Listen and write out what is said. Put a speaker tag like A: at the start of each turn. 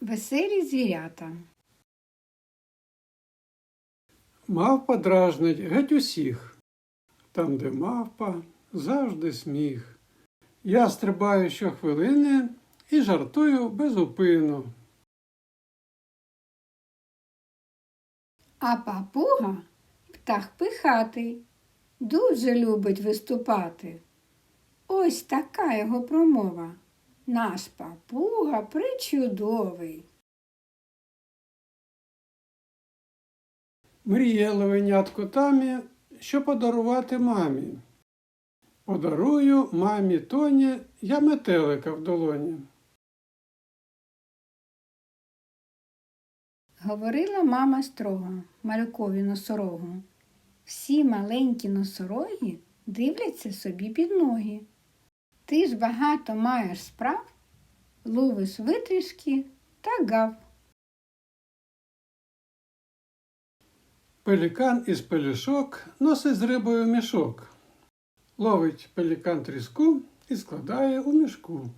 A: Веселі звірята.
B: Мавпа дражнить геть усіх. Там, де мавпа, завжди сміх. Я стрибаю щохвилини і жартую безупину.
A: А папуга птах пихатий, дуже любить виступати. Ось така його промова. Наш папуга причудовий.
B: Мріє левенятко тамі, що подарувати мамі. Подарую мамі Тоні я метелика в долоні.
A: Говорила мама строго малюкові носорогу. Всі маленькі носороги дивляться собі під ноги. Ти ж багато маєш справ, ловиш витрішки та гав.
B: Пелікан із пелюшок носить з рибою мішок. Ловить пелікан тріску і складає у мішку.